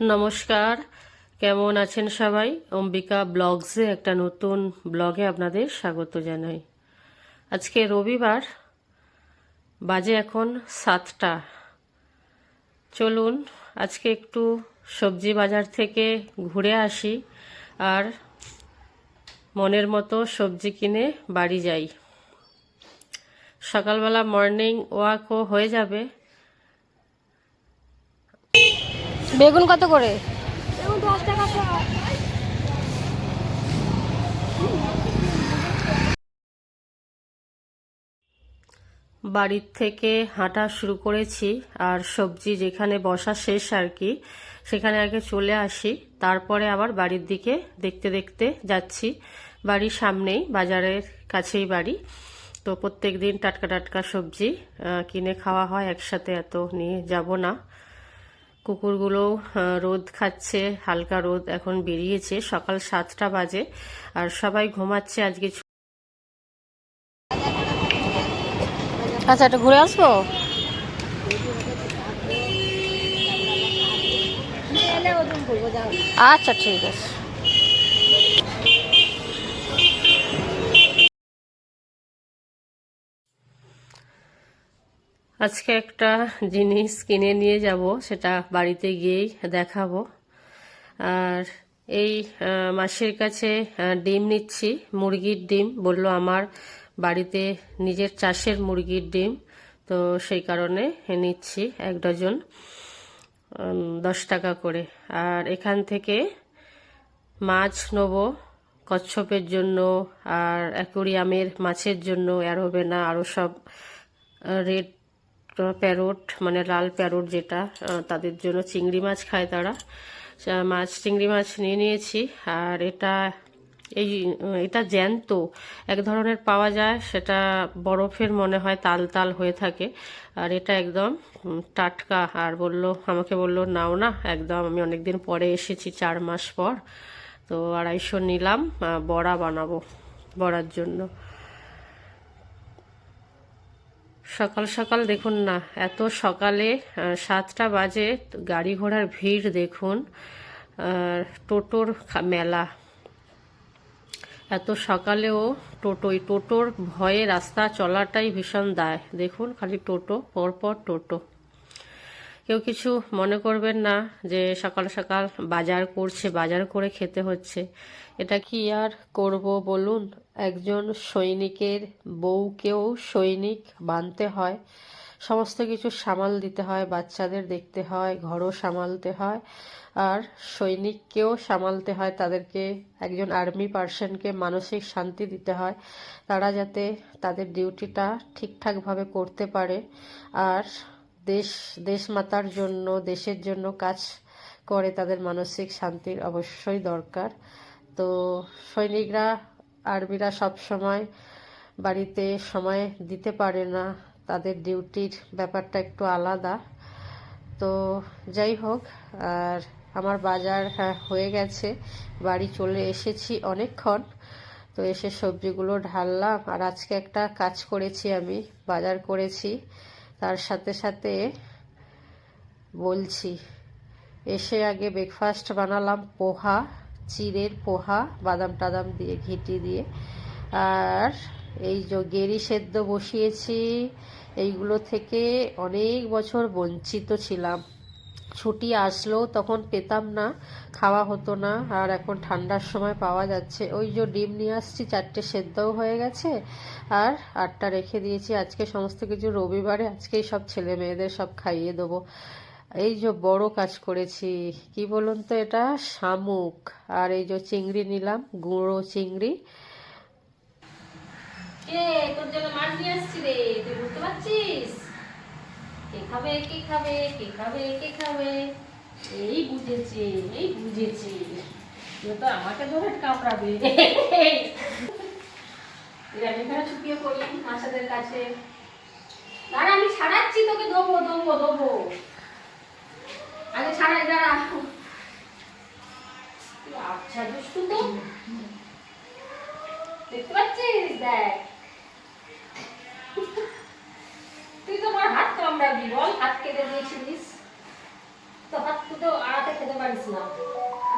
নমস্কার। কেমন আছেন সবাই? অম্বিকা ব্লগসে একটা নতুন ব্লগে আপনাদের স্বাগত জানাই। আজকে রবিবার, বাজে এখন সাতটা। চলুন, আজকে একটু সবজি বাজার থেকে ঘুরে আসি আর মনের মতো সবজি কিনে বাড়ি যাই। সকালবেলা মর্নিং ওয়াকও হয়ে যাবে। বেগুন কত করে? বাড়ির থেকে হাঁটা শুরু করেছি আর সবজি যেখানে বসা শেষ আর কি সেখানে আগে চলে আসি। তারপরে আবার বাড়ির দিকে দেখতে দেখতে যাচ্ছি। বাড়ির সামনেই বাজারের কাছেই বাড়ি। তো প্রত্যেক দিন টাটকা টাটকা সবজি কিনে খাওয়া হয় একসাথে এত নিয়ে যাব না কুকুরগুলোও আহ, রোদ খাচ্ছে হালকা রোদ এখন বেরিয়েছে সকাল সাতটা বাজে আর সবাই ঘুমাচ্ছে আজকে। আচ্ছা এটা ঘুরে আসব আচ্ছা ঠিক আছে আজকে একটা জিনিস কিনে নিয়ে যাব, সেটা বাড়িতে গিয়েই দেখাবো। আর এই মাসির কাছে ডিম নিচ্ছি, মুরগির ডিম। বলল আমার বাড়িতে নিজের চাষের মুরগির ডিম, তো সেই কারণে নিচ্ছি এক ডজন দশ টাকা করে। আর এখান থেকে মাছ নেব, কচ্ছপের জন্য, আর অ্যাকোরিয়ামের মাছের জন্য, অ্যারোবেনা আরও সব রেড প্যারোট মানে লাল প্যারোট যেটা তাদের জন্য চিংড়ি মাছ খায় তারা। মাছ, চিংড়ি মাছ নিয়ে নিয়েছি, আর এটা, এই, এটা জ্যান্ত, এক ধরনের পাওয়া যায়, সেটা বরফের মনে হয় তাল তাল হয়ে থাকে, আর এটা একদম টাটকা, আর বলল, আমাকে বলল, নাও না, একদম, আমি অনেকদিন পরে এসেছি, চার মাস পর। তো আড়াইশো নিলাম বড়া বানাবো, বড়ার জন্য। সকাল সকাল দেখুন না, এত সকালে সাতটা বাজে গাড়ি ঘোড়ার ভিড় দেখুন টোটোর মেলা। এত সকালেও টোটো, এই টোটোর ভয়ে রাস্তা চলাটাই ভীষণ দায়। দেখুন খালি টোটো, পরপর টোটো। কেউ কিছু মনে করবেন না যে সকাল সকাল বাজার করছে, বাজার করে খেতে হচ্ছে। এটা কি আর করব বলুন? একজন সৈনিকের বউকেও সৈনিক বানতে হয়। সমস্ত কিছু সামাল দিতে হয়, বাচ্চাদের দেখতে হয়, ঘরও সামালতে হয়। আর সৈনিককেও সামালতে হয়, তাদেরকে একজন আর্মি পার্সনকে মানসিক শান্তি দিতে হয়। তারা যাতে তাদের ডিউটিটা ঠিকঠাকভাবে করতে পারে। আর দেশ দেশমাতার জন্য দেশের জন্য কাজ করে তাদের মানসিক শান্তির অবশ্যই দরকার। তো সৈনিকরা আর্মিরা সব সময় বাড়িতে সময় দিতে পারে না। তাদের ডিউটির ব্যাপারটা একটু আলাদা। তো যাই হোক আর আমার বাজার হ্যাঁ, হয়ে গেছে। বাড়ি চলে এসেছি অনেকক্ষণ। তো এসে সবজিগুলো ঢাললাম। আর আজকে একটা কাজ করেছি আমি বাজার করেছি। তার সাথে সাথে বলছি, এসে আগে ব্রেকফাস্ট বানালাম, পোহা, চিড়ের পোহা, বাদাম টাদাম দিয়ে, ঘিটি দিয়ে। আর এই যে গেরি সেদ্ধ বসিয়েছি, এইগুলো থেকে অনেক বছর বঞ্চিত ছিলাম। ছুটি আসলেও তখন পেতাম না, খাওয়া হতো না, আর এখন ঠান্ডার সময় পাওয়া যাচ্ছে। ওই যে ডিম নিয়ে আসছি, চারটে সেদ্ধও হয়ে গেছে, আর আটটা রেখে দিয়েছি। আজকে সমস্ত কিছু রবিবারে, আজকেই সব ছেলে মেয়েদের সব খাইয়ে দেবো। এই যে বড় কাজ করেছি, কি বলুন তো এটা? শামুক, আর এই যে চিংড়ি নিলাম, গুঁড়ো চিংড়ি। কে তোর জন্য মাছ নিয়ে আসছি রে, তুই বুঝতে পারছিস? কে খাবে কে খাবে কে খাবে কে খাবে? এই বুঝেছি এই বুঝেছি। তুই তো আমাকে ধরে কামড়াবে। আমি ছাড়াচ্ছি তোকে দেবো দেবো দেবো আগে ছাড়াই, দাঁড়া। আচ্ছা দুষ্টু তো। দেখতে পাচ্ছিস? দেখ। কামড়াবি বল হাত কেটে দিয়েছিলিস তো হাত তুই তো আড়াতে খেতে পারিস না। তুই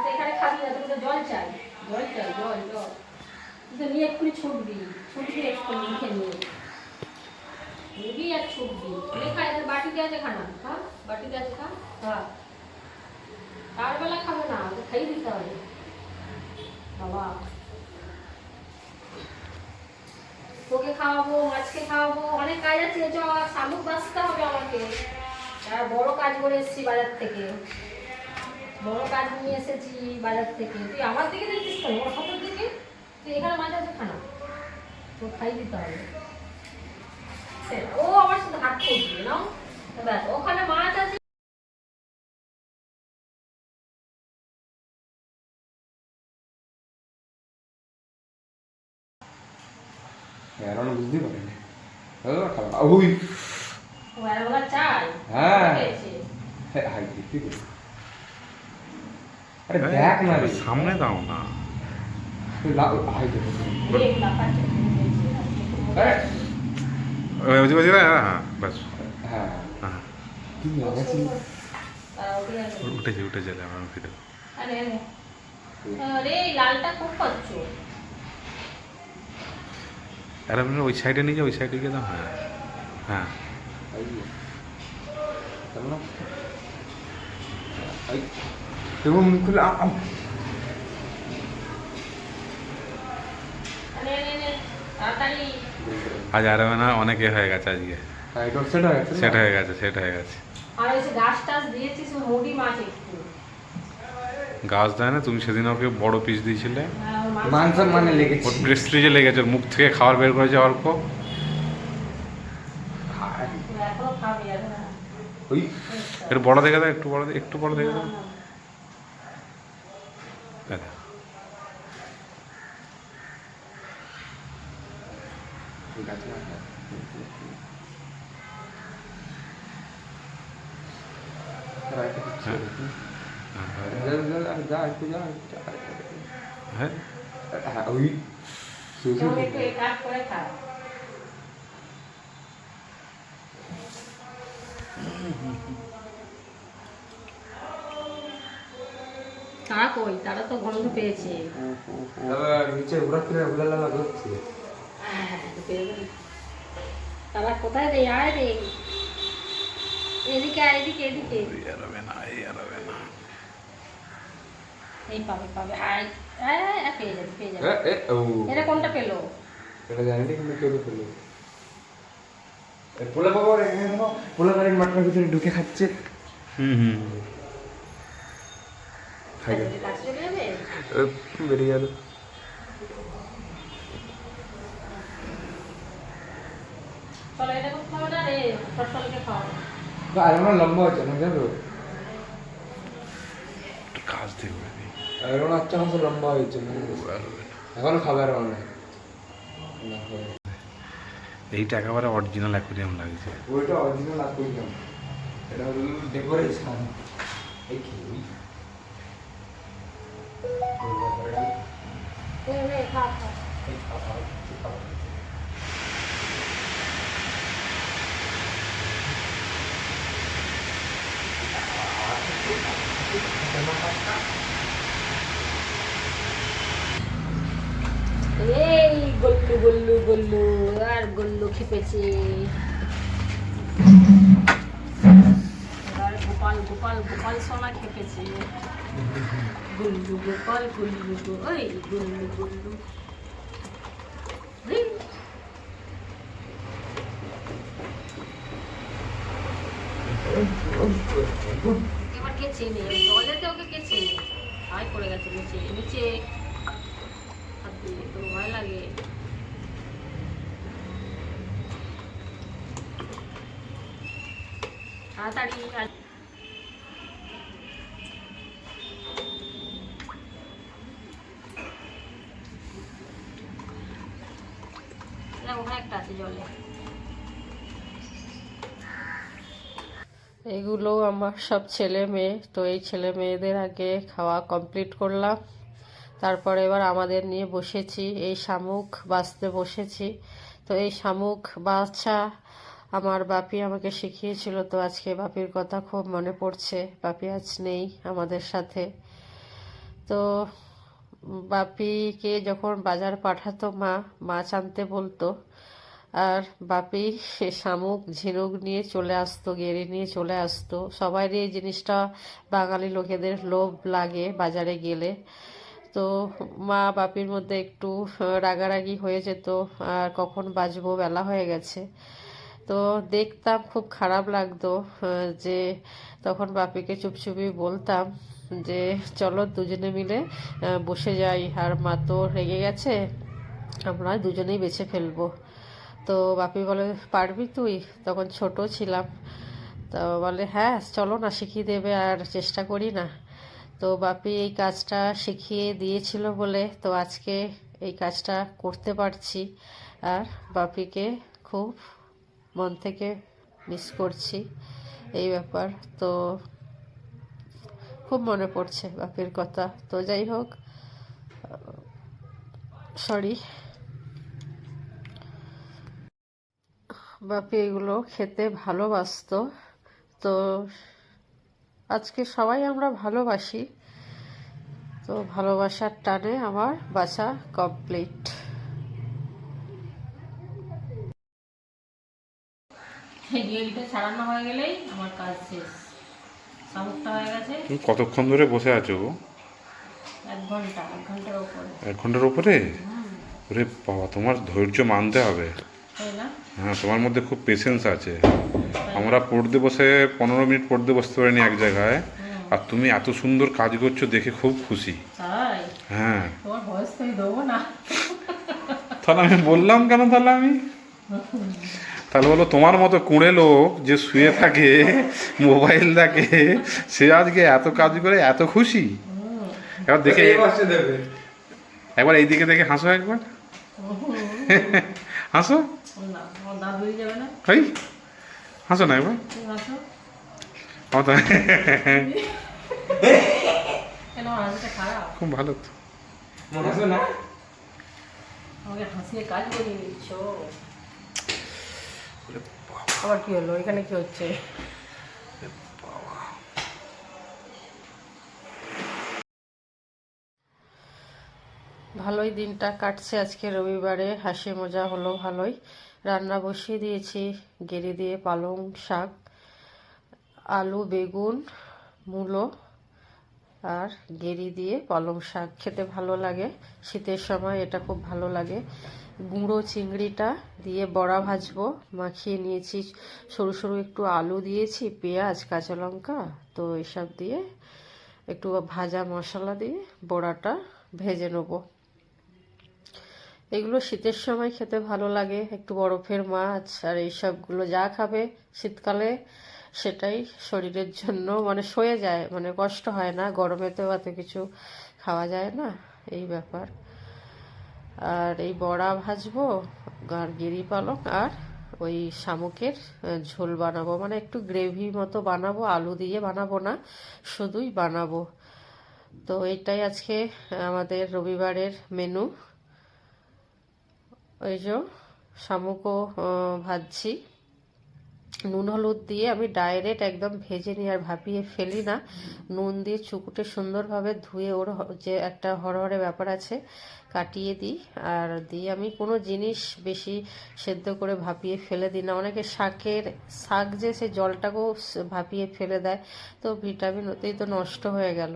তো এখানে খাবি না তোকে তো জল চাই। জল চাই জল জল। তুই তো নিয়ে এক্ষুনি ছুটবি ছুটবি এক্ষুনি মুখে নিয়ে। নিবি আর ছুটবি। বাটিতে আছে খানা। খা বাটিতে আছে খা খা। তার বেলা খাবে না ওকে খাইয়ে দিতে হবে। বাবা। তোকে খাওয়াবো, মাছকে খাওয়াবো, অনেক কাজ আছে শামুক বাঁচতে হবে আমাকে। আর বড় কাজ করে এসেছি বাজার থেকে। বড় কাজ নিয়ে এসেছি বাজার থেকে। তুই আমার দিকে দেখছিস কেন? ওর হাতের দিকে? তুই এখানে মাছ আছে খানা। তো খাই দিতে হবে। ও আমার সাথে হাত করবে না ব্যাস ওখানে মাছ আছে এরানো বুঝতেই পারিনি হ্যালো খাবার ওই হ্যাঁ। আরে দেখ না রে সামনে দাও না হ্যাঁ হ্যাঁ হ্যাঁ হ্যাঁ আর- উঠেছে উঠেছে আমার ফিরে আরে আরে আরে লালটা খুব পাচ্ছ আরে আপনার ওই সাইডে নিয়ে যাও ওই সাইডে গিয়ে দাও হ্যাঁ হ্যাঁ আই কেমন আই দেখো মুখ খুলে আম আম আরে আরে আরে তাড়াতাড়ি আজ আর না অনেক এ হয়ে গেছে আজকে হ্যাঁ এটা সেট হয়ে গেছে সেট হয়ে গেছে সেট হয়ে গেছে আর এসে গাছ টাছ দিয়েছিস মুড়ি মাছ একটু গাছ দেয় না তুমি সেদিন ওকে বড় পিস দিয়েছিলে হ্যাঁ, ওর মাছ- মাংস মানে লেগেছে ওর প্রেস্টিজে লেগেছে ওর মুখ থেকে খাবার বের করেছে অল্প হাই, এখনও খাবি আর না। ওই একটু বড় দেখে দাও একটু বড় দে- একটু বড় দেখে দাও এই দেখো। গাছে মাথা রাইতে কিছু হ্যাঁ। ওই তারা কই? তারা তো গন্ধ পেয়েছে। নিচে করছে তারা কোথায় রে? আয় রে। এদিকে আয়, এদিকে এদিকে। এই আর না এই আর না এই পাবে পাবে পেয়ে যাবে পেয়ে যাবে এটা কোনটা পেল এটা জানি না কিন্তু কেউ পোলা বাবা রে পোলা বাড়ির মাঠের ভিতরে ঢুকে খাচ্ছে হুম হুম খাই গেল কাছে চলে যাবে বেরিয়ে গেল চলো এটা করতে না রে ফসলকে খাওয়াবো আর আমার লম্বা হচ্ছে না জানো কাজ আর আমার আচ্ছা মাসে লম্বা হয়েছে এখনও খাবার অনেক এইটা একেবারে অরিজিনাল অ্যাকুরিয়াম লাগছে। ওইটা অরিজিনাল আকুইয়াম এটা হলো ডেকোরেশন এই কি? খা খা। এই গল্লু গল্লু গল্লু আর গল্লু খেপেছে গোপাল গোপাল গোপাল সোনা খেপেছে গুল্লু গোপাল গুল্লু ওই গুল্লু গুল্লু রিং। এবার কে চেনে? জলেতে ওকে কে চেনে? হাই পড়ে গেছে নিচে নিচে। তো ভয় লাগে। তাড়াতাড়ি ওখানে একটা আছে জলে। এগুলো আমার সব ছেলে মেয়ে। তো এই ছেলে মেয়েদের আগে খাওয়া কমপ্লিট করলাম। তারপরে এবার আমাদের নিয়ে বসেছি। এই শামুক বাঁচতে বসেছি। তো এই শামুক বাছা আমার বাপি আমাকে শিখিয়েছিল। তো আজকে বাপির কথা খুব মনে পড়ছে। বাপি আজ নেই আমাদের সাথে। তো বাপিকে যখন বাজার পাঠাতো মা মাছ আনতে বলতো আর বাপি শামুক, ঝিনুক নিয়ে চলে আসতো, গেড়ে নিয়ে চলে আসতো। সবারই এই জিনিসটা বাঙালি লোকেদের লোভ লাগে বাজারে গেলে। তো মা বাপির মধ্যে একটু রাগারাগি হয়ে যেত, আর কখন বাজবো বেলা হয়ে গেছে। তো দেখতাম খুব খারাপ লাগতো, যে তখন বাপিকে চুপচুপি বলতাম যে, চলো দুজনে মিলে বসে যাই। আর মা তো রেগে গেছে, আমরা দুজনেই বেছে ফেলব। তো বাপি বলে, পারবি তুই? তখন ছোট ছিলাম। তো বলে হ্যাঁ চলো না, শিখিয়ে দেবে, আর চেষ্টা করি না। তো বাপি এই কাজটা শিখিয়ে দিয়েছিল বলে, তো আজকে এই কাজটা করতে পারছি। আর বাপিকে খুব মন থেকে মিস করছি এই ব্যাপার। তো খুব মনে পড়ছে বাপির কথা। তো যাই হোক সরি বাপি এগুলো খেতে ভালোবাসতো। তো আজকে সবাই আমরা ভালোবাসি। তো ভালোবাসার টানে আমার বাসা কমপ্লিট। ছাড়ানো হয়ে গেলেই আমার কাজ শেষ। শামুকটা হয়ে গেছে। কতক্ষণ ধরে বসে আছো গো? এক ঘণ্টা এক ঘণ্টার উপরে। এক ঘণ্টার উপরে? ওরে বাবা তোমার ধৈর্য মানতে হবে। হ্যাঁ তোমার মধ্যে খুব পেশেন্স আছে। আমরা পড়তে বসে পনেরো মিনিট পড়তে বসতে পারিনি এক জায়গায়। আর তুমি এত সুন্দর কাজ করছ দেখে খুব খুশি। হ্যাঁ। তাহলে আমি বললাম কেন তাহলে আমি? তাহলে বলো তোমার মতো কুঁড়ে লোক যে শুয়ে থাকে মোবাইল দেখে সে আজকে এত কাজ করে এত খুশি? এবার দেখে একবার এইদিকে দেখে হাসো একবার। হাসো। হাসো না খারাপ? খুব ভালো তো। আবার কি হলো? এখানে কি হচ্ছে? ভালোই দিনটা কাটছে আজকে রবিবারে হাসি মজা হলো ভালোই। রান্না বসিয়ে দিয়েছি। গেড়ে দিয়ে পালং শাক, আলু, বেগুন, মূলো আর গেরি দিয়ে পালং শাক খেতে ভালো লাগে। শীতের সময় এটা খুব ভালো লাগে। গুঁড়ো চিংড়িটা দিয়ে বড়া ভাজবো। মাখিয়ে নিয়েছি। সরু সরু একটু আলু দিয়েছি, পেঁয়াজ, কাঁচা লঙ্কা, তো এসব দিয়ে একটু ভাজা মশলা দিয়ে বড়াটা ভেজে নেব। এগুলো শীতের সময় খেতে ভালো লাগে। একটু বরফের মাছ আর এইসবগুলো যা খাবে শীতকালে সেটাই শরীরের জন্য মানে সয়ে যায় মানে কষ্ট হয় না। গরমেতেও এত কিছু খাওয়া যায় না, এই ব্যাপার। আর এই বড়া ভাজবো, আর গিরি পালক আর ওই শামুকের ঝোল বানাবো। মানে একটু গ্রেভি মতো বানাবো, আলু দিয়ে বানাবো না, শুধুই বানাবো। তো এটাই আজকে আমাদের রবিবারের মেনু ওই যে শামুকও ভাজছি। নুন, হলুদ দিয়ে আমি ডাইরেক্ট একদম ভেজে নিই আর ভাপিয়ে ফেলি না। নুন দিয়ে চুকুটে সুন্দরভাবে ধুয়ে ওর যে একটা হরহরে ব্যাপার আছে, কাটিয়ে দিই। আর দিয়ে আমি কোনো জিনিস বেশি সেদ্ধ করে ভাপিয়ে ফেলে দিই না। অনেকে শাকের শাক যে সে জলটাকেও ভাপিয়ে ফেলে দেয়। তো ভিটামিন ওতেই তো নষ্ট হয়ে গেল।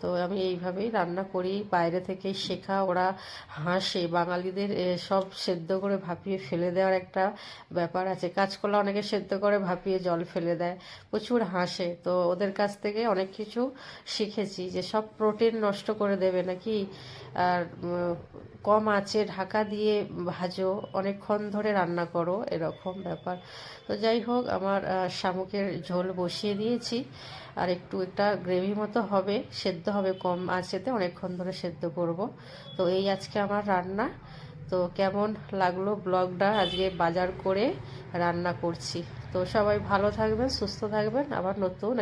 তো আমি এইভাবেই রান্না করি। বাইরে থেকে শেখা, ওরা হাসে। বাঙালিদের সব সেদ্ধ করে ভাপিয়ে ফেলে দেওয়ার একটা ব্যাপার আছে। কাঁচকলা অনেকে সেদ্ধ করে ভাপিয়ে জল ফেলে দেয়। প্রচুর হাসে। তো ওদের কাছ থেকে অনেক কিছু শিখেছি যে সব প্রোটিন নষ্ট করে দেবে নাকি? আর কম আঁচে ঢাকা দিয়ে ভাজো, অনেকক্ষণ ধরে রান্না করো, এরকম ব্যাপার। তো যাই হোক, আমার শামুকের ঝোল বসিয়ে দিয়েছি। আর একটু একটা গ্রেভি মতো হবে, সেদ্ধ হবে, কম আঁচেতে অনেকক্ষণ ধরে সেদ্ধ করব। তো এই আজকে আমার রান্না। তো কেমন লাগল ব্লগটা? আজকে বাজার করে রান্না করছি। তো সবাই ভালো থাকবেন, সুস্থ থাকবেন। আবার নতুন